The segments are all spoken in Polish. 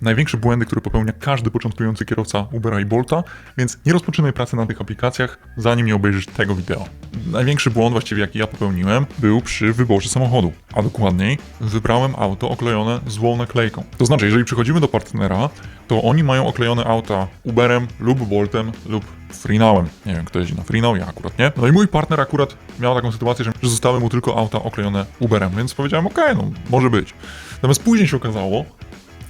największe błędy, które popełnia każdy początkujący kierowca Ubera i Bolta, więc nie rozpoczynaj pracy na tych aplikacjach, zanim nie obejrzysz tego wideo. Największy błąd właściwie, jaki ja popełniłem, był przy wyborze samochodu, a dokładniej wybrałem auto oklejone złą naklejką. To znaczy, jeżeli przychodzimy do partnera, to oni mają oklejone auta Uberem lub Boltem lub Freenowem. Nie wiem, kto jeździ na Freenow, ja akurat nie. No i mój partner akurat miał taką sytuację, że zostały mu tylko auta oklejone Uberem, więc powiedziałem, okej, no może być. Natomiast później się okazało,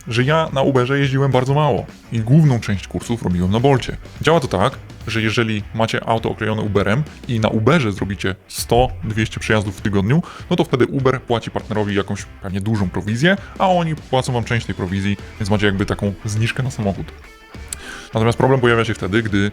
że ja na Uberze jeździłem bardzo mało i główną część kursów robiłem na Bolcie. Działa to tak, że jeżeli macie auto oklejone Uberem i na Uberze zrobicie 100-200 przejazdów w tygodniu, no to wtedy Uber płaci partnerowi jakąś pewnie dużą prowizję, a oni płacą wam część tej prowizji, więc macie jakby taką zniżkę na samochód. Natomiast problem pojawia się wtedy, gdy,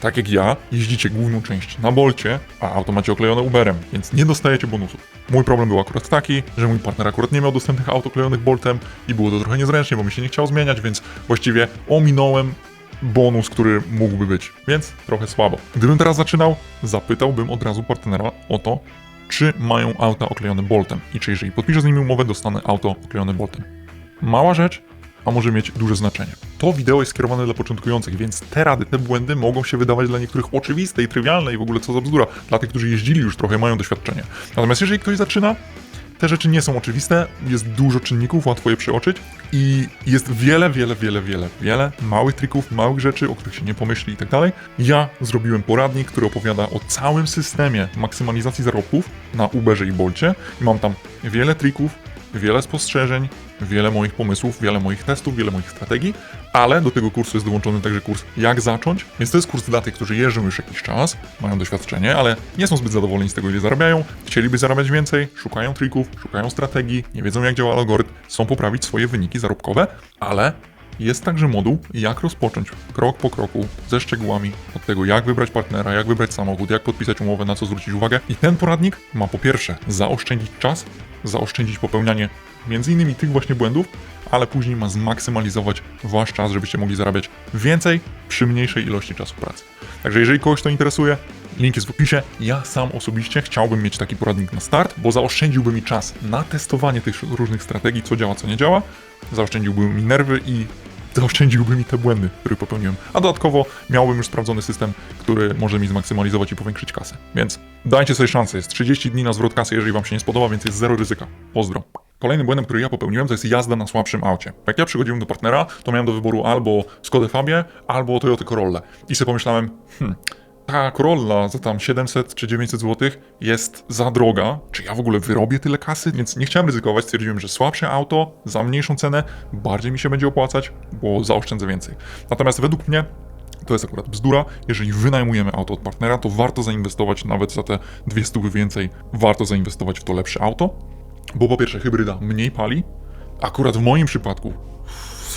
tak jak ja, jeździcie główną część na Bolcie, a auto macie oklejone Uberem, więc nie dostajecie bonusów. Mój problem był akurat taki, że mój partner akurat nie miał dostępnych aut oklejonych Boltem i było to trochę niezręcznie, bo mi się nie chciało zmieniać, więc właściwie ominąłem bonus, który mógłby być, więc trochę słabo. Gdybym teraz zaczynał, zapytałbym od razu partnera o to, czy mają auta oklejone Boltem i czy jeżeli podpiszę z nimi umowę, dostanę auto oklejone Boltem. Mała rzecz, a może mieć duże znaczenie. To wideo jest skierowane dla początkujących, więc te rady, te błędy mogą się wydawać dla niektórych oczywiste i trywialne i w ogóle co za bzdura. Dla tych, którzy jeździli już trochę, mają doświadczenie. Natomiast jeżeli ktoś zaczyna, te rzeczy nie są oczywiste, jest dużo czynników, łatwo je przeoczyć i jest wiele, wiele, wiele, wiele, wiele małych trików, małych rzeczy, o których się nie pomyśli i tak dalej. Ja zrobiłem poradnik, który opowiada o całym systemie maksymalizacji zarobków na Uberze i Bolcie i mam tam wiele trików, wiele spostrzeżeń, wiele moich pomysłów, wiele moich testów, wiele moich strategii, ale do tego kursu jest dołączony także kurs Jak zacząć, więc to jest kurs dla tych, którzy jeżdżą już jakiś czas, mają doświadczenie, ale nie są zbyt zadowoleni z tego, ile zarabiają, chcieliby zarabiać więcej, szukają trików, szukają strategii, nie wiedzą jak działa algorytm, chcą poprawić swoje wyniki zarobkowe, ale jest także moduł, jak rozpocząć krok po kroku, ze szczegółami od tego, jak wybrać partnera, jak wybrać samochód, jak podpisać umowę, na co zwrócić uwagę. I ten poradnik ma po pierwsze zaoszczędzić czas, zaoszczędzić popełnianie między innymi tych właśnie błędów, ale później ma zmaksymalizować wasz czas, żebyście mogli zarabiać więcej przy mniejszej ilości czasu pracy. Także jeżeli kogoś to interesuje, link jest w opisie. Ja sam osobiście chciałbym mieć taki poradnik na start, bo zaoszczędziłby mi czas na testowanie tych różnych strategii, co działa, co nie działa, zaoszczędziłby mi nerwy i zaoszczędziłby mi te błędy, które popełniłem. A dodatkowo miałbym już sprawdzony system, który może mi zmaksymalizować i powiększyć kasę. Więc dajcie sobie szansę. Jest 30 dni na zwrot kasy, jeżeli wam się nie spodoba, więc jest zero ryzyka. Pozdro. Kolejnym błędem, który ja popełniłem, to jest jazda na słabszym aucie. Jak ja przychodziłem do partnera, to miałem do wyboru albo Skodę Fabię, albo Toyota Corolla. I sobie pomyślałem, hmm, ta Corolla za tam 700 czy 900 zł jest za droga. Czy ja w ogóle wyrobię tyle kasy? Więc nie chciałem ryzykować. Stwierdziłem, że słabsze auto za mniejszą cenę bardziej mi się będzie opłacać, bo zaoszczędzę więcej. Natomiast według mnie to jest akurat bzdura. Jeżeli wynajmujemy auto od partnera, to warto zainwestować nawet za te 200 więcej. Warto zainwestować w to lepsze auto, bo po pierwsze hybryda mniej pali. Akurat w moim przypadku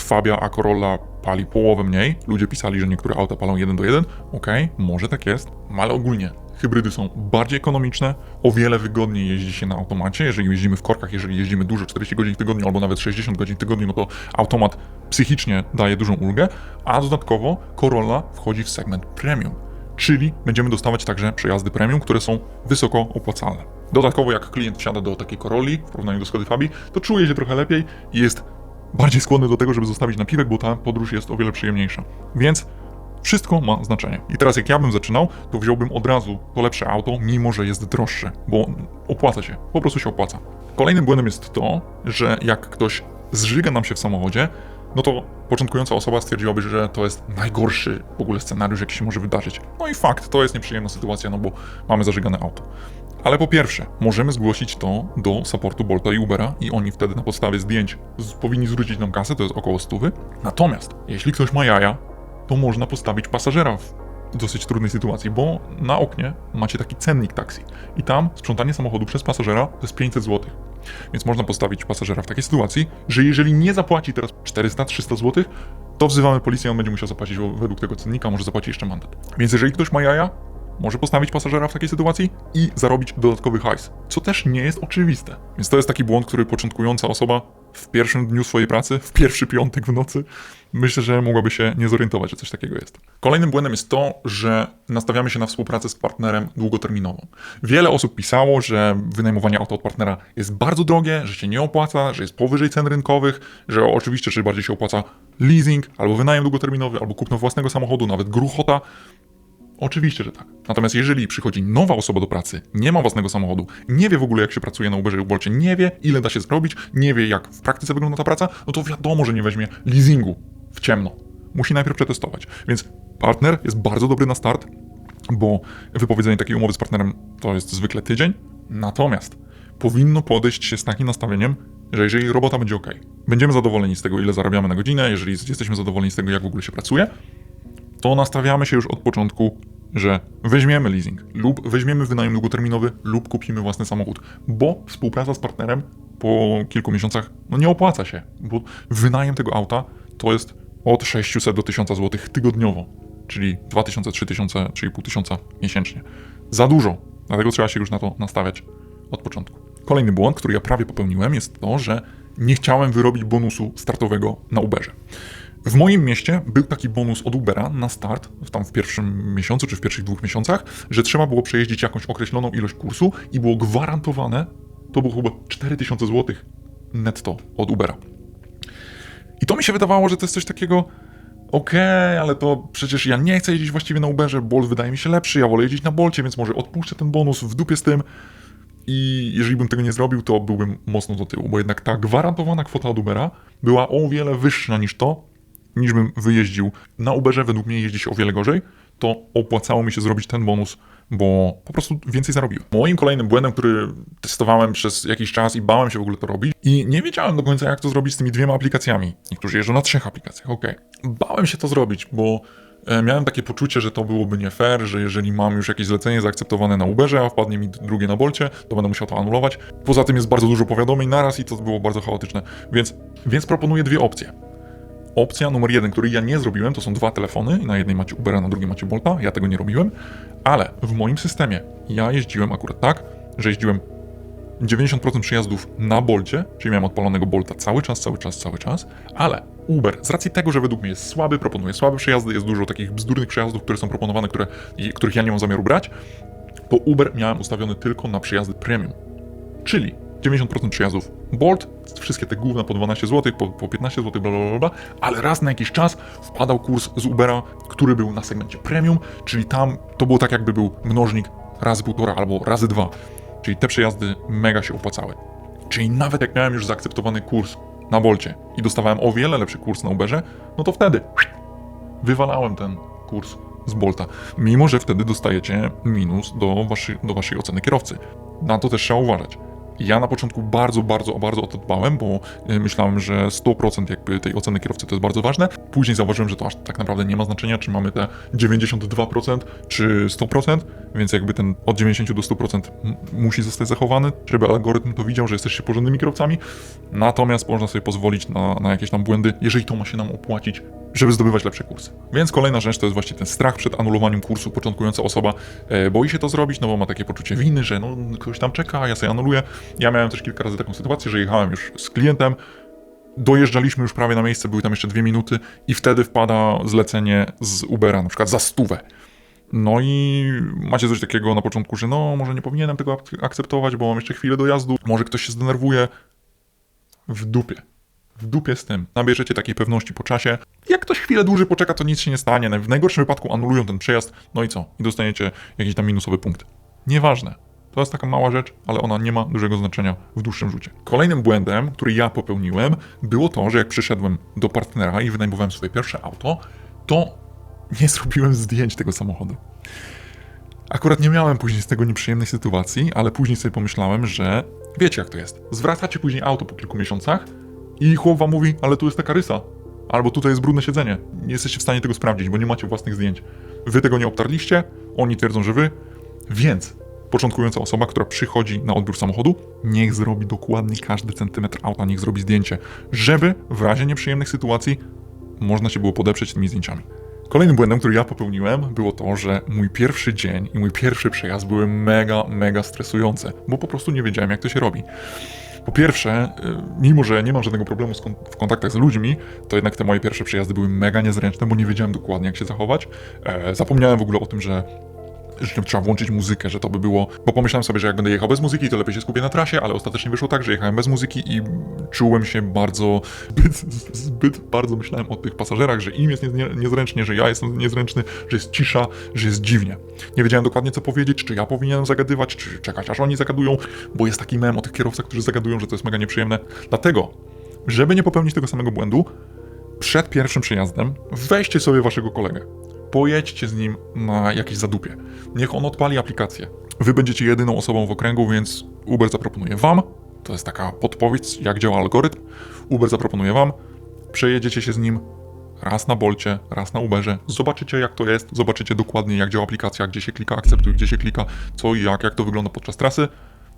Fabia a Corolla pali połowę mniej. Ludzie pisali, że niektóre auta palą 1 do 1. Okej, może tak jest, ale ogólnie hybrydy są bardziej ekonomiczne, o wiele wygodniej jeździ się na automacie. Jeżeli jeździmy w korkach, jeżeli jeździmy dużo, 40 godzin w tygodniu albo nawet 60 godzin w tygodniu, no to automat psychicznie daje dużą ulgę, a dodatkowo Corolla wchodzi w segment premium. Czyli będziemy dostawać także przejazdy premium, które są wysoko opłacalne. Dodatkowo, jak klient wsiada do takiej Corolli w porównaniu do Skody Fabii, to czuje się trochę lepiej i jest bardziej skłonny do tego, żeby zostawić napiwek, bo ta podróż jest o wiele przyjemniejsza. Więc wszystko ma znaczenie. I teraz jak ja bym zaczynał, to wziąłbym od razu to lepsze auto, mimo że jest droższe, bo opłaca się, po prostu się opłaca. Kolejnym błędem jest to, że jak ktoś zżyga nam się w samochodzie, no to początkująca osoba stwierdziłaby, że to jest najgorszy w ogóle scenariusz, jaki się może wydarzyć. No i fakt, to jest nieprzyjemna sytuacja, no bo mamy zażygane auto. Ale po pierwsze, możemy zgłosić to do supportu Bolta i Ubera i oni wtedy na podstawie zdjęć z, powinni zwrócić nam kasę, to jest około stówy. Natomiast, jeśli ktoś ma jaja, to można postawić pasażera w dosyć trudnej sytuacji, bo na oknie macie taki cennik taksi i tam sprzątanie samochodu przez pasażera to jest 500 zł. Więc można postawić pasażera w takiej sytuacji, że jeżeli nie zapłaci teraz 400-300 zł, to wzywamy policję, on będzie musiał zapłacić według tego cennika, może zapłaci jeszcze mandat. Więc jeżeli ktoś ma jaja, może postawić pasażera w takiej sytuacji i zarobić dodatkowy hajs, co też nie jest oczywiste. Więc to jest taki błąd, który początkująca osoba w pierwszym dniu swojej pracy, w pierwszy piątek w nocy, myślę, że mogłaby się nie zorientować, że coś takiego jest. Kolejnym błędem jest to, że nastawiamy się na współpracę z partnerem długoterminową. Wiele osób pisało, że wynajmowanie auta od partnera jest bardzo drogie, że się nie opłaca, że jest powyżej cen rynkowych, że oczywiście, że bardziej się opłaca leasing, albo wynajem długoterminowy, albo kupno własnego samochodu, nawet gruchota. Oczywiście, że tak. Natomiast jeżeli przychodzi nowa osoba do pracy, nie ma własnego samochodu, nie wie w ogóle jak się pracuje na Uberze i Bolcie, nie wie ile da się zrobić, nie wie jak w praktyce wygląda ta praca, no to wiadomo, że nie weźmie leasingu w ciemno. Musi najpierw przetestować. Więc partner jest bardzo dobry na start, bo wypowiedzenie takiej umowy z partnerem to jest zwykle tydzień. Natomiast powinno podejść się z takim nastawieniem, że jeżeli robota będzie ok, będziemy zadowoleni z tego, ile zarabiamy na godzinę, jeżeli jesteśmy zadowoleni z tego, jak w ogóle się pracuje, to nastawiamy się już od początku, że weźmiemy leasing lub weźmiemy wynajem długoterminowy lub kupimy własny samochód, bo współpraca z partnerem po kilku miesiącach no nie opłaca się, bo wynajem tego auta to jest od 600 do 1000 zł tygodniowo, czyli 2000, 3000, 3500 miesięcznie. Za dużo, dlatego trzeba się już na to nastawiać od początku. Kolejny błąd, który ja prawie popełniłem, jest to, że nie chciałem wyrobić bonusu startowego na Uberze. W moim mieście był taki bonus od Ubera na start, tam w pierwszym miesiącu czy w pierwszych dwóch miesiącach, że trzeba było przejeździć jakąś określoną ilość kursu i było gwarantowane, to było chyba 4000 zł netto od Ubera. I to mi się wydawało, że to jest coś takiego, okej, ale to przecież ja nie chcę jeździć właściwie na Uberze, Bolt wydaje mi się lepszy, ja wolę jeździć na Bolcie, więc może odpuszczę ten bonus w dupie z tym. I jeżeli bym tego nie zrobił, to byłbym mocno do tyłu, bo jednak ta gwarantowana kwota od Ubera była o wiele wyższa niż to, niż bym wyjeździł. Na Uberze według mnie jeździ się o wiele gorzej, to opłacało mi się zrobić ten bonus, bo po prostu więcej zarobiłem. Moim kolejnym błędem, który testowałem przez jakiś czas i bałem się w ogóle to robić i nie wiedziałem do końca jak to zrobić z tymi dwiema aplikacjami. Niektórzy jeżdżą na trzech aplikacjach, ok. Bałem się to zrobić, bo e, miałem takie poczucie, że to byłoby nie fair, że jeżeli mam już jakieś zlecenie zaakceptowane na Uberze, a wpadnie mi drugie na Bolcie, to będę musiał to anulować. Poza tym jest bardzo dużo powiadomień naraz i to było bardzo chaotyczne. Więc, więc proponuję dwie opcje. Opcja numer jeden, której ja nie zrobiłem, to są dwa telefony. Na jednej macie Ubera, na drugiej macie Bolta. Ja tego nie robiłem, ale w moim systemie ja jeździłem akurat tak, że jeździłem 90% przyjazdów na Bolcie, czyli miałem odpalonego Bolta cały czas, cały czas, cały czas, ale Uber, z racji tego, że według mnie jest słaby, proponuje słabe przejazdy, jest dużo takich bzdurnych przejazdów, które są proponowane, które, których ja nie mam zamiaru brać, to Uber miałem ustawiony tylko na przejazdy premium. Czyli 90% przejazdów Bolt, wszystkie te główne po 12 zł, po, po 15 zł, bla, bla, bla, ale raz na jakiś czas wpadał kurs z Ubera, który był na segmencie premium, czyli tam to było tak jakby był mnożnik razy półtora albo razy dwa, czyli te przejazdy mega się opłacały. Czyli nawet jak miałem już zaakceptowany kurs na Bolcie i dostawałem o wiele lepszy kurs na Uberze, no to wtedy wywalałem ten kurs z Bolta, mimo że wtedy dostajecie minus do, waszy, do waszej oceny kierowcy. Na to też trzeba uważać. Ja na początku bardzo, bardzo, bardzo o to dbałem, bo y, myślałem, że 100% jakby tej oceny kierowcy to jest bardzo ważne. Później zauważyłem, że to aż tak naprawdę nie ma znaczenia, czy mamy te 92% czy 100%, więc jakby ten od 90 do 100% musi zostać zachowany, żeby algorytm to widział, że jesteście porządnymi kierowcami. Natomiast można sobie pozwolić na, na jakieś tam błędy, jeżeli to ma się nam opłacić, żeby zdobywać lepsze kursy. Więc kolejna rzecz to jest właśnie ten strach przed anulowaniem kursu. Początkująca osoba e, boi się to zrobić, no bo ma takie poczucie winy, że no, ktoś tam czeka, ja sobie anuluję. Ja miałem też kilka razy taką sytuację, że jechałem już z klientem, dojeżdżaliśmy już prawie na miejsce, były tam jeszcze dwie minuty i wtedy wpada zlecenie z Ubera, na przykład za stówę. No i macie coś takiego na początku, że no, może nie powinienem tego akceptować, bo mam jeszcze chwilę dojazdu, może ktoś się zdenerwuje. W dupie. W dupie z tym. Nabierzecie takiej pewności po czasie. Jak ktoś chwilę dłużej poczeka, to nic się nie stanie. W najgorszym wypadku anulują ten przejazd, no i co? I dostaniecie jakiś tam minusowy punkt. Nieważne. To jest taka mała rzecz, ale ona nie ma dużego znaczenia w dłuższym rzucie. Kolejnym błędem, który ja popełniłem, było to, że jak przyszedłem do partnera i wynajmowałem swoje pierwsze auto, to nie zrobiłem zdjęć tego samochodu. Akurat nie miałem później z tego nieprzyjemnej sytuacji, ale później sobie pomyślałem, że wiecie jak to jest. Zwracacie później auto po kilku miesiącach i chłop wam mówi, ale tu jest taka rysa. Albo tutaj jest brudne siedzenie. Nie jesteście w stanie tego sprawdzić, bo nie macie własnych zdjęć. Wy tego nie obtarliście, oni twierdzą, że wy, więc początkująca osoba, która przychodzi na odbiór samochodu, niech zrobi dokładnie każdy centymetr auta, niech zrobi zdjęcie, żeby w razie nieprzyjemnych sytuacji można się było podeprzeć tymi zdjęciami. Kolejnym błędem, który ja popełniłem, było to, że mój pierwszy dzień i mój pierwszy przejazd były mega, mega stresujące, bo po prostu nie wiedziałem, jak to się robi. Po pierwsze, y, mimo że nie mam żadnego problemu w kontaktach z ludźmi, to jednak te moje pierwsze przejazdy były mega niezręczne, bo nie wiedziałem dokładnie, jak się zachować. E, zapomniałem w ogóle o tym, że że trzeba włączyć muzykę, że to by było. Bo pomyślałem sobie, że jak będę jechał bez muzyki, to lepiej się skupię na trasie, ale ostatecznie wyszło tak, że jechałem bez muzyki i czułem się bardzo. Zbyt, zbyt bardzo myślałem o tych pasażerach, że im jest nie, niezręcznie, że ja jestem niezręczny, że jest cisza, że jest dziwnie. Nie wiedziałem dokładnie, co powiedzieć, czy ja powinienem zagadywać, czy czekać, aż oni zagadują, bo jest taki mem o tych kierowcach, którzy zagadują, że to jest mega nieprzyjemne. Dlatego, żeby nie popełnić tego samego błędu, przed pierwszym przyjazdem weźcie sobie waszego kolegę. Pojedźcie z nim na jakieś zadupie. Niech on odpali aplikację. Wy będziecie jedyną osobą w okręgu, więc Uber zaproponuje wam. To jest taka podpowiedź, jak działa algorytm. Uber zaproponuje wam. Przejedziecie się z nim raz na Bolcie, raz na Uberze. Zobaczycie, jak to jest. Zobaczycie dokładnie, jak działa aplikacja, gdzie się klika akceptuj, gdzie się klika co i jak, jak to wygląda podczas trasy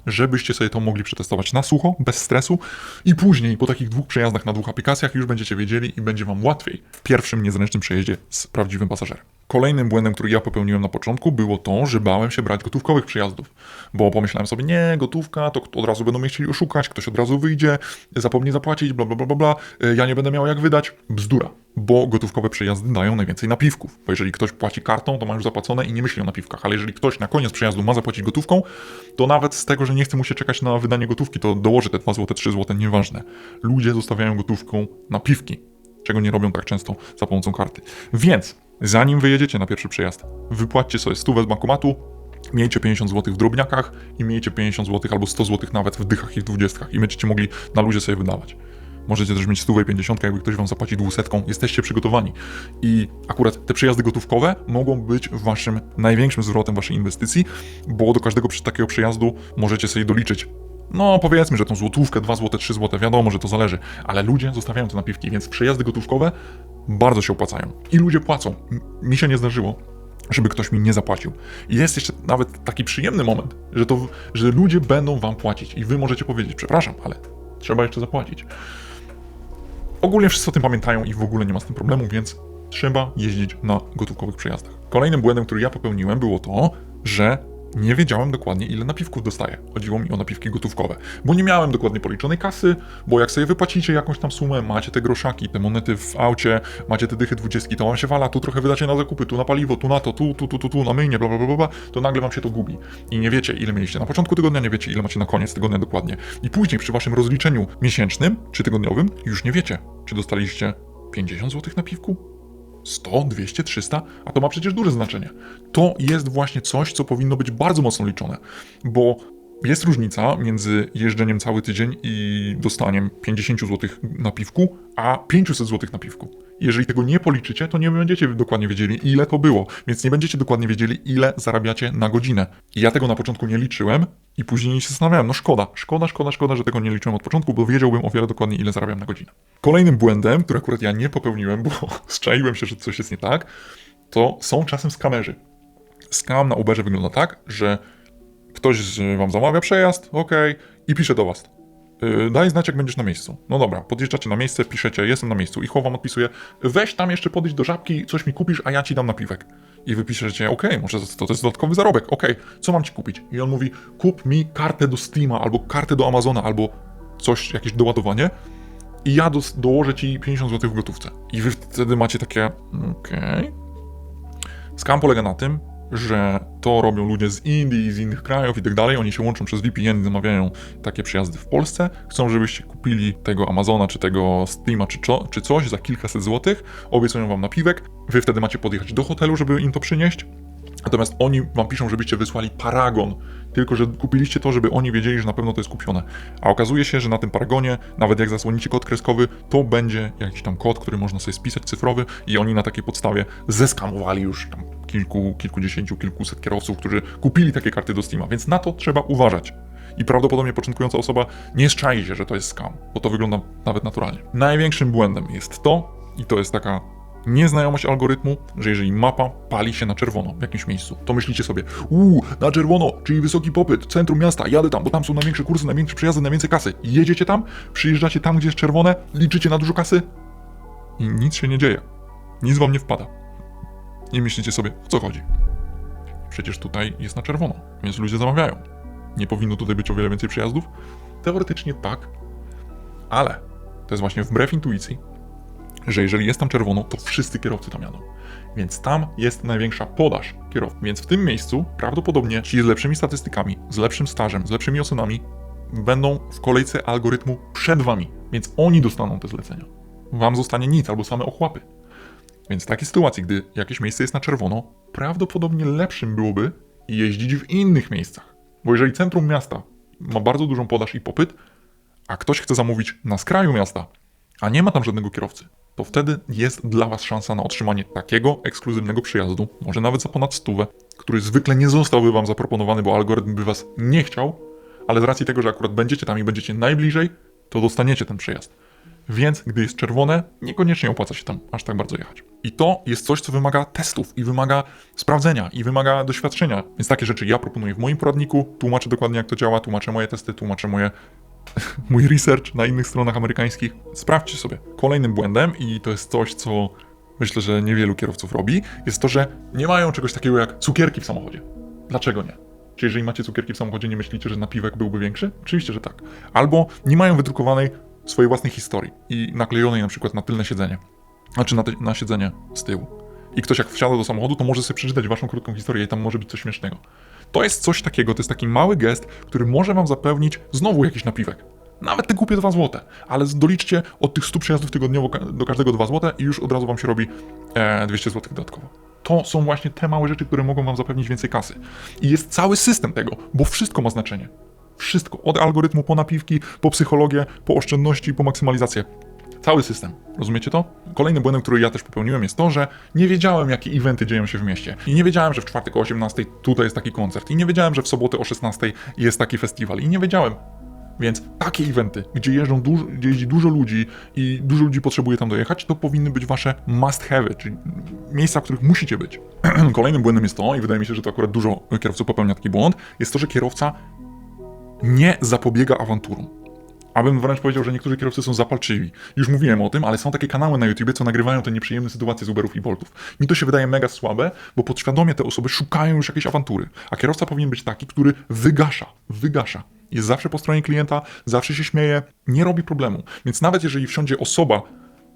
żebyście sobie to mogli przetestować na sucho, bez stresu i później po takich dwóch przejazdach na dwóch aplikacjach już będziecie wiedzieli i będzie wam łatwiej w pierwszym niezręcznym przejeździe z prawdziwym pasażerem. Kolejnym błędem, który ja popełniłem na początku, było to, że bałem się brać gotówkowych przejazdów, bo pomyślałem sobie, nie, gotówka, to od razu będą mnie chcieli oszukać, ktoś od razu wyjdzie, zapomni zapłacić, bla, bla, bla, bla, y, ja nie będę miał jak wydać. Bzdura, bo gotówkowe przejazdy dają najwięcej napiwków, bo jeżeli ktoś płaci kartą, to ma już zapłacone i nie myśli o napiwkach, ale jeżeli ktoś na koniec przejazdu ma zapłacić gotówką, to nawet z tego, że nie chce mu się czekać na wydanie gotówki, to dołoży te 2 zł, 3 zł, nieważne. Ludzie zostawiają gotówką napiwki, czego nie robią tak często za pomocą karty. Więc zanim wyjedziecie na pierwszy przejazd, wypłaćcie sobie stówę z bankomatu, miejcie 50 zł w drobniakach i miejcie 50 zł albo 100 zł nawet w dychach i w dwudziestkach i będziecie mogli na luzie sobie wydawać. Możecie też mieć stówę i 50, jakby ktoś wam zapłaci dwusetką, jesteście przygotowani. I akurat te przejazdy gotówkowe mogą być waszym największym zwrotem waszej inwestycji, bo do każdego takiego przejazdu możecie sobie doliczyć. No, powiedzmy, że tą złotówkę, 2 złote, 3 złote, wiadomo, że to zależy, ale ludzie zostawiają te napiwki, więc przejazdy gotówkowe bardzo się opłacają. I ludzie płacą. Mi się nie zdarzyło, żeby ktoś mi nie zapłacił. I jest jeszcze nawet taki przyjemny moment, że, to, że ludzie będą wam płacić i wy możecie powiedzieć, przepraszam, ale trzeba jeszcze zapłacić. Ogólnie wszyscy o tym pamiętają i w ogóle nie ma z tym problemu, więc trzeba jeździć na gotówkowych przejazdach. Kolejnym błędem, który ja popełniłem, było to, że nie wiedziałem dokładnie, ile napiwków dostaję. Chodziło mi o napiwki gotówkowe, bo nie miałem dokładnie policzonej kasy, bo jak sobie wypłacicie jakąś tam sumę, macie te groszaki, te monety w aucie, macie te dychy dwudziestki, to wam się wala, tu trochę wydacie na zakupy, tu na paliwo, tu na to, tu, tu, tu, tu, tu na myjnie, bla, bla, bla, bla, to nagle wam się to gubi. I nie wiecie, ile mieliście na początku tygodnia, nie wiecie, ile macie na koniec tygodnia dokładnie. I później przy waszym rozliczeniu miesięcznym czy tygodniowym już nie wiecie, czy dostaliście 50 zł na piwku, 100, 200, 300, a to ma przecież duże znaczenie. To jest właśnie coś, co powinno być bardzo mocno liczone, bo jest różnica między jeżdżeniem cały tydzień i dostaniem 50 zł na piwku, a 500 zł na piwku. Jeżeli tego nie policzycie, to nie będziecie dokładnie wiedzieli, ile to było, więc nie będziecie dokładnie wiedzieli, ile zarabiacie na godzinę. I ja tego na początku nie liczyłem i później się zastanawiałem, no szkoda, szkoda, szkoda, szkoda, że tego nie liczyłem od początku, bo wiedziałbym o wiele dokładniej, ile zarabiam na godzinę. Kolejnym błędem, który akurat ja nie popełniłem, bo zczaiłem się, że coś jest nie tak, to są czasem skamerzy. Skam na Uberze wygląda tak, że ktoś wam zamawia przejazd, ok, i pisze do was. Yy, daj znać, jak będziesz na miejscu. No dobra, podjeżdżacie na miejsce, piszecie, jestem na miejscu. I chowam odpisuje, weź tam jeszcze podejść do żabki, coś mi kupisz, a ja ci dam napiwek. I wy piszecie, okej, może to, to jest dodatkowy zarobek, okej, co mam ci kupić? I on mówi, kup mi kartę do Steama, albo kartę do Amazona, albo coś, jakieś doładowanie i ja dos- dołożę ci 50 zł w gotówce. I wy wtedy macie takie, okej. Skam polega na tym, że to robią ludzie z Indii, z innych krajów i tak dalej. Oni się łączą przez VPN, zamawiają takie przejazdy w Polsce. Chcą, żebyście kupili tego Amazona, czy tego Steama, czy, czo- czy coś za kilkaset złotych. Obiecują wam napiwek. Wy wtedy macie podjechać do hotelu, żeby im to przynieść. Natomiast oni wam piszą, żebyście wysłali paragon, tylko że kupiliście to, żeby oni wiedzieli, że na pewno to jest kupione. A okazuje się, że na tym paragonie, nawet jak zasłonicie kod kreskowy, to będzie jakiś tam kod, który można sobie spisać cyfrowy i oni na takiej podstawie zeskamowali już tam kilku, kilkudziesięciu, kilkuset kierowców, którzy kupili takie karty do Steama, więc na to trzeba uważać. I prawdopodobnie początkująca osoba nie szczai się, że to jest scam, bo to wygląda nawet naturalnie. Największym błędem jest to, i to jest taka nieznajomość algorytmu, że jeżeli mapa pali się na czerwono w jakimś miejscu, to myślicie sobie, uuu, na czerwono, czyli wysoki popyt, centrum miasta, jadę tam, bo tam są największe kursy, największe przejazdy, najwięcej kasy. Jedziecie tam, przyjeżdżacie tam, gdzie jest czerwone, liczycie na dużo kasy i nic się nie dzieje. Nic wam nie wpada. I myślicie sobie, o co chodzi? Przecież tutaj jest na czerwono, więc ludzie zamawiają. Nie powinno tutaj być o wiele więcej przejazdów? Teoretycznie tak, ale to jest właśnie wbrew intuicji, że jeżeli jest tam czerwono, to wszyscy kierowcy tam jadą. Więc tam jest największa podaż kierowców. Więc w tym miejscu prawdopodobnie ci z lepszymi statystykami, z lepszym stażem, z lepszymi ocenami będą w kolejce algorytmu przed wami. Więc oni dostaną te zlecenia. Wam zostanie nic albo same ochłapy. Więc w takiej sytuacji, gdy jakieś miejsce jest na czerwono, prawdopodobnie lepszym byłoby jeździć w innych miejscach. Bo jeżeli centrum miasta ma bardzo dużą podaż i popyt, a ktoś chce zamówić na skraju miasta, a nie ma tam żadnego kierowcy, to wtedy jest dla Was szansa na otrzymanie takiego ekskluzywnego przyjazdu, może nawet za ponad stówę, który zwykle nie zostałby Wam zaproponowany, bo algorytm by Was nie chciał, ale z racji tego, że akurat będziecie tam i będziecie najbliżej, to dostaniecie ten przejazd. Więc gdy jest czerwone, niekoniecznie opłaca się tam aż tak bardzo jechać. I to jest coś, co wymaga testów i wymaga sprawdzenia i wymaga doświadczenia. Więc takie rzeczy ja proponuję w moim poradniku, tłumaczę dokładnie jak to działa, tłumaczę moje testy, tłumaczę moje mój research na innych stronach amerykańskich. Sprawdźcie sobie. Kolejnym błędem, i to jest coś, co myślę, że niewielu kierowców robi, jest to, że nie mają czegoś takiego jak cukierki w samochodzie. Dlaczego nie? Czy jeżeli macie cukierki w samochodzie, nie myślicie, że napiwek byłby większy? Oczywiście, że tak. Albo nie mają wydrukowanej swojej własnej historii i naklejonej na przykład na tylne siedzenie. Znaczy na, te, na siedzenie z tyłu. I ktoś jak wsiada do samochodu, to może sobie przeczytać waszą krótką historię i tam może być coś śmiesznego. To jest coś takiego, to jest taki mały gest, który może wam zapewnić znowu jakiś napiwek. Nawet te głupie 2 złote, ale doliczcie od tych 100 przejazdów tygodniowo do każdego 2 złote i już od razu wam się robi e, 200 zł dodatkowo. To są właśnie te małe rzeczy, które mogą wam zapewnić więcej kasy. I jest cały system tego, bo wszystko ma znaczenie. Wszystko. Od algorytmu po napiwki, po psychologię, po oszczędności, po maksymalizację. Cały system. Rozumiecie to? Kolejnym błędem, który ja też popełniłem, jest to, że nie wiedziałem, jakie eventy dzieją się w mieście. I nie wiedziałem, że w czwartek o 18 tutaj jest taki koncert. I nie wiedziałem, że w sobotę o 16 jest taki festiwal. I nie wiedziałem. Więc takie eventy, gdzie, jeżdżą dużo, gdzie jeździ dużo ludzi i dużo ludzi potrzebuje tam dojechać, to powinny być wasze must have, czyli miejsca, w których musicie być. Kolejnym błędem jest to, i wydaje mi się, że to akurat dużo kierowców popełnia taki błąd, jest to, że kierowca nie zapobiega awanturom. Abym wręcz powiedział, że niektórzy kierowcy są zapalczywi. Już mówiłem o tym, ale są takie kanały na YouTube, co nagrywają te nieprzyjemne sytuacje z Uberów i Boltów. Mi to się wydaje mega słabe, bo podświadomie te osoby szukają już jakiejś awantury. A kierowca powinien być taki, który wygasza, wygasza. Jest zawsze po stronie klienta, zawsze się śmieje, nie robi problemu. Więc nawet jeżeli wsiądzie osoba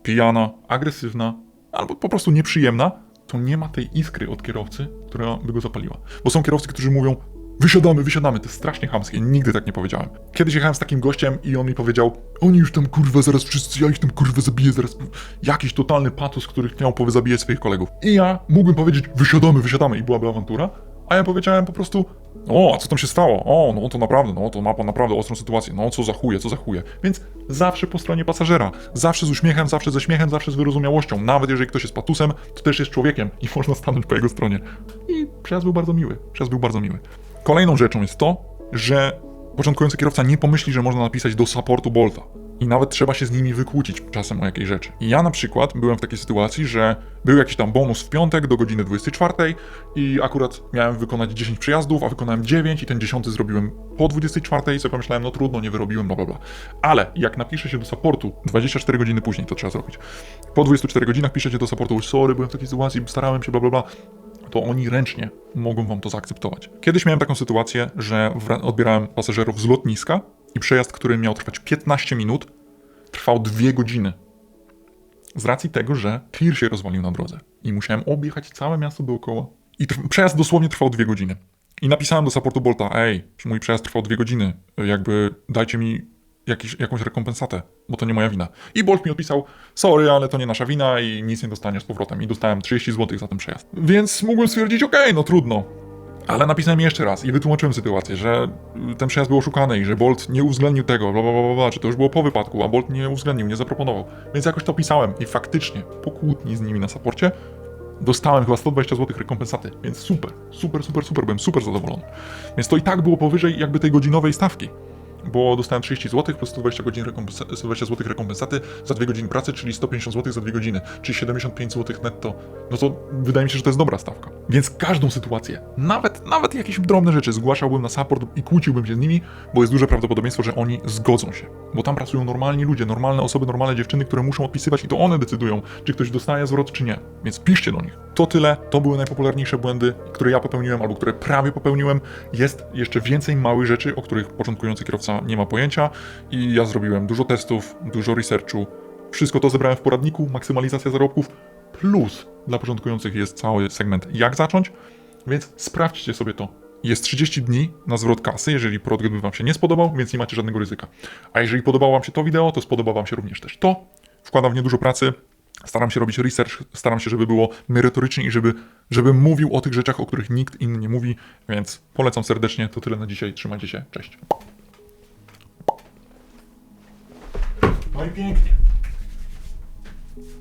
pijana, agresywna albo po prostu nieprzyjemna, to nie ma tej iskry od kierowcy, która by go zapaliła. Bo są kierowcy, którzy mówią, Wysiadamy, wysiadamy, to jest strasznie chamskie, nigdy tak nie powiedziałem. Kiedyś jechałem z takim gościem i on mi powiedział, oni już tam kurwa zaraz wszyscy, ja ich tam kurwa zabiję zaraz. Jakiś totalny patos, który chciał powybijać swoich kolegów. I ja mógłbym powiedzieć, wysiadamy, wysiadamy i byłaby awantura, a ja powiedziałem po prostu, o, a co tam się stało? O, no to naprawdę, no to ma pan naprawdę ostrą sytuację, no co za chuje, co za chuje. Więc zawsze po stronie pasażera, zawsze z uśmiechem, zawsze ze śmiechem, zawsze z wyrozumiałością. Nawet jeżeli ktoś jest patusem, to też jest człowiekiem i można stanąć po jego stronie. I przejazd był bardzo miły, przejazd był bardzo miły. Kolejną rzeczą jest to, że początkujący kierowca nie pomyśli, że można napisać do supportu Bolta. I nawet trzeba się z nimi wykłócić czasem o jakiejś rzeczy. I ja na przykład byłem w takiej sytuacji, że był jakiś tam bonus w piątek do godziny 24 i akurat miałem wykonać 10 przyjazdów, a wykonałem 9 i ten 10 zrobiłem po 24 i sobie pomyślałem, no trudno, nie wyrobiłem, bla bla bla. Ale jak napisze się do supportu 24 godziny później, to trzeba zrobić. Po 24 godzinach piszecie do supportu, sorry, byłem w takiej sytuacji, starałem się, bla bla bla to oni ręcznie mogą wam to zaakceptować. Kiedyś miałem taką sytuację, że odbierałem pasażerów z lotniska i przejazd, który miał trwać 15 minut, trwał 2 godziny. Z racji tego, że tir się rozwalił na drodze i musiałem objechać całe miasto dookoła. I przejazd dosłownie trwał 2 godziny. I napisałem do supportu Bolta, ej, mój przejazd trwał 2 godziny, jakby dajcie mi jakiś, jakąś rekompensatę, bo to nie moja wina. I Bolt mi odpisał, sorry, ale to nie nasza wina i nic nie dostaniesz z powrotem. I dostałem 30 zł za ten przejazd. Więc mógłbym stwierdzić, okej, no trudno. Ale napisałem jeszcze raz i wytłumaczyłem sytuację, że ten przejazd był oszukany i że Bolt nie uwzględnił tego, bla, bla, bla, bla, to już było po wypadku, a Bolt nie uwzględnił, nie zaproponował. Więc jakoś to pisałem i faktycznie po kłótni z nimi na saporcie dostałem chyba 120 zł rekompensaty, więc super, super, super, super, byłem super zadowolony. Więc to i tak było powyżej jakby tej godzinowej stawki bo dostałem 30 zł plus 120, godzin rekompensa- 120 zł rekompensaty za 2 godziny pracy, czyli 150 zł za 2 godziny, czyli 75 zł netto. No to wydaje mi się, że to jest dobra stawka. Więc każdą sytuację, nawet, nawet jakieś drobne rzeczy zgłaszałbym na support i kłóciłbym się z nimi, bo jest duże prawdopodobieństwo, że oni zgodzą się. Bo tam pracują normalni ludzie, normalne osoby, normalne dziewczyny, które muszą odpisywać i to one decydują, czy ktoś dostaje zwrot, czy nie. Więc piszcie do nich. To tyle, to były najpopularniejsze błędy, które ja popełniłem albo które prawie popełniłem. Jest jeszcze więcej małych rzeczy, o których początkujący kierowca nie ma pojęcia i ja zrobiłem dużo testów, dużo researchu. Wszystko to zebrałem w poradniku, maksymalizacja zarobków, plus dla początkujących jest cały segment jak zacząć, więc sprawdźcie sobie to. Jest 30 dni na zwrot kasy, jeżeli produkt by Wam się nie spodobał, więc nie macie żadnego ryzyka. A jeżeli podobało Wam się to wideo, to spodoba Wam się również też to. Wkładam w nie dużo pracy, staram się robić research, staram się, żeby było merytorycznie i żeby, żebym mówił o tych rzeczach, o których nikt inny nie mówi, więc polecam serdecznie. To tyle na dzisiaj. Trzymajcie się. Cześć. Muy bien.